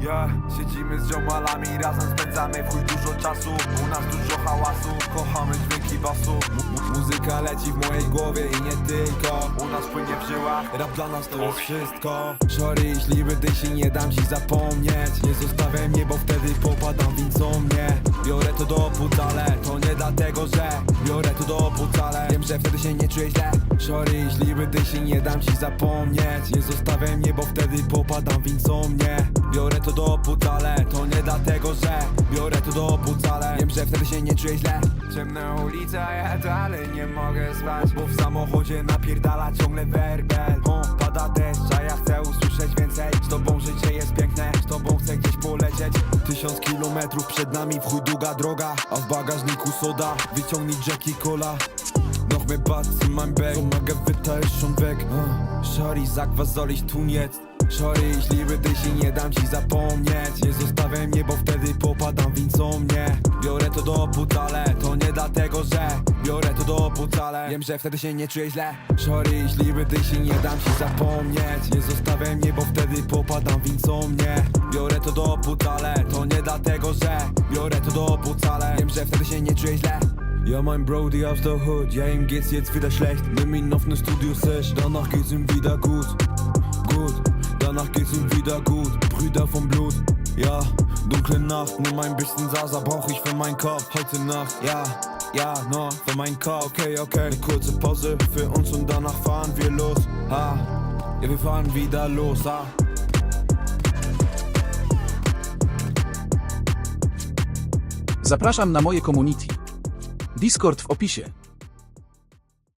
Ja, siedzimy z ziomalami, razem spędzamy w dużo czasu. U nas dużo hałasu, kochamy dźwięki basu. Mu- Muzyka leci w mojej głowie i nie tylko. U nas płynie w żyłach, rap dla nas to jest wszystko. Sorry, jeśli się nie dam ci zapomnieć. Nie zostawiaj mnie, bo wtedy popadam w insomnię Biorę to do pudale, to nie dlatego, że Biorę to do pudale, wiem, że wtedy się nie czuję źle Sorry, jeśli będę się nie dam ci zapomnieć. Nie zostawiaj mnie, bo wtedy popadam w insomnię Biorę to do pudale, to nie dlatego, że Biorę to do pudale, wiem, że wtedy się nie czuję źle. Ciemna ulica, ja dalej nie mogę spać. Bo w samochodzie napierdala ciągle werbel. O, Pada deszcz, a ja chcę usłyszeć więcej. Z tobą życie jest piękne, z tobą chcę gdzieś polecieć. Tysiąc kilometrów przed nami, w chuj długa droga. A w bagażniku soda, wyciągnij Jackie Cola Noch mehr Batz in meinem Bag Und mein Gewitter ist schon weg. Shorty, sag, was soll ich tun jetzt? Shorty, ich liebe dich i nie dam ci zapomnieć. Nie zostawiaj mnie, bo wtedy popadam w insomnię Biorę to do putale, to nie dlatego, że Biorę to do putale, wiem, że wtedy się nie czuję źle. Shorty, ich liebe dich i nie dam ci zapomnieć. Nie zostawiaj mnie, bo wtedy popadam w insomnię Biorę to do putale, to nie dlatego, że Biorę to do putale, wiem, że wtedy się nie czuję źle ja, mein Brody aus der Hood, ja, ihm geht's jetzt wieder schlecht. Nimm ihn auf ne Studio-Sesh, danach geht's ihm wieder gut. Gut, danach geht's ihm wieder gut. Brüder vom Blut, ja, dunkle Nacht, nimm ein bisschen Sasa, brauch ich für meinen Kopf. Heute Nacht, ja, ja, nur für meinen Kopf. Okay, okay, ne kurze Pause für uns und danach fahren wir los. Ha, ja, wir fahren wieder los, ha. Zapraszam na moje community. Discord w opisie.